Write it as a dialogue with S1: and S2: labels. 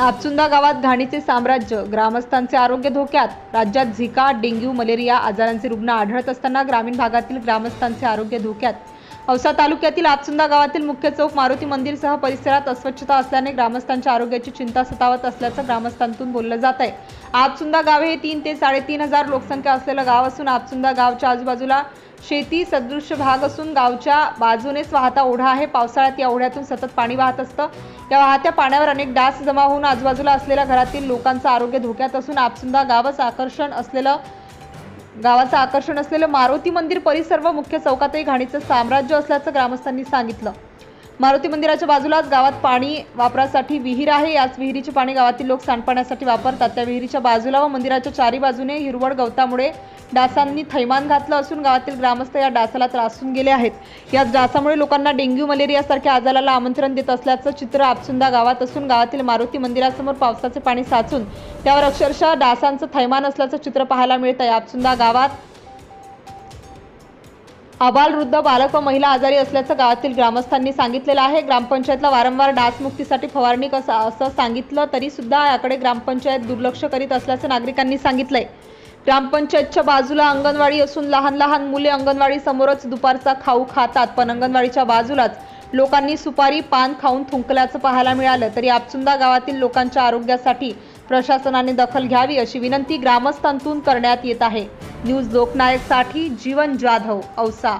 S1: आपसुंदा गावात घाणीचे साम्राज्य ग्रामस्थांचे आरोग्य धोक्यात राज्यात झिका डेंग्यू मलेरिया आजारांचे रुग्ण आढळत असताना ग्रामीण भागातील ग्रामस्थांचे आरोग्य धोक्यात. औसा तालुक्यातील आतसुंदा गावातील मुख्य चौक मारुती मंदिरसह परिसरात अस्वच्छता असल्याने ग्रामस्थांच्या आरोग्याची चिंता सतावत असल्याचं ग्रामस्थांतून बोललं जात आहे आतसुंदा गाव हे तीन ते साडेतीन हजार लोकसंख्या असलेलं गाव असून आतसुंदा गावच्या आजूबाजूला शेती सदृश्य भाग असून गावच्या बाजूनेच वाहता ओढा आहे. पावसाळ्यात या ओढ्यातून सतत पाणी वाहत असतं. या वाहत्या पाण्यावर अनेक डास जमा होऊन आजूबाजूला असलेल्या घरातील लोकांचं आरोग्य धोक्यात असून आपसुंदा गावच आकर्षण असलेलं गावाचं आकर्षण असलेलं मारुती मंदिर परिसर व मुख्य चौकातही घाणीचं साम्राज्य असल्याचं ग्रामस्थांनी सांगितलं. मारुती मंदिराच्या बाजूलाच गावात पाणी वापरासाठी विहीर आहे. याच विहिरीचे पाणी गावातील लोक सांडपाण्यासाठी वापरतात. त्या विहिरीच्या बाजूला व मंदिराच्या चारी बाजूने हिरवळ गवतामुळे डासांनी थैमान घातलं असून गावातील ग्रामस्थ या डासाला त्रासून गेले आहेत. याच डासामुळे लोकांना डेंग्यू मलेरियासारख्या आजाराला आमंत्रण देत असल्याचं चित्र आपसुंदा गावात असून गावातील मारुती मंदिरासमोर पावसाचे पाणी साचून त्यावर अक्षरशः डासांचं थैमान असल्याचं चित्र पाहायला मिळतं आहे आपसुंदा गावात अबाल वृद्ध बालक व महिला आजारी असल्याचं गावातील ग्रामस्थांनी सांगितलेलं आहे. ग्रामपंचायतला वारंवार डासमुक्तीसाठी फवारणी कसं असं सांगितलं तरी सुद्धा याकडे ग्रामपंचायत दुर्लक्ष करीत असल्याचं नागरिकांनी सांगितलंय. ग्रामपंचायतच्या बाजूला अंगणवाडी असून लहान लहान मुले अंगणवाडी समोरच दुपारचा खाऊ खातात. पण अंगणवाडीच्या बाजूलाच लोकांनी सुपारी पान खाऊन थुंकल्याचं पाहायला मिळालं. तरी आपसुंदा गावातील लोकांच्या आरोग्यासाठी प्रशासनाने दखल घ्यावी अशी विनंती ग्रामस्थांतून करण्यात येत आहे. न्यूज लोकनायकसाठी जीवन जाधव औसा.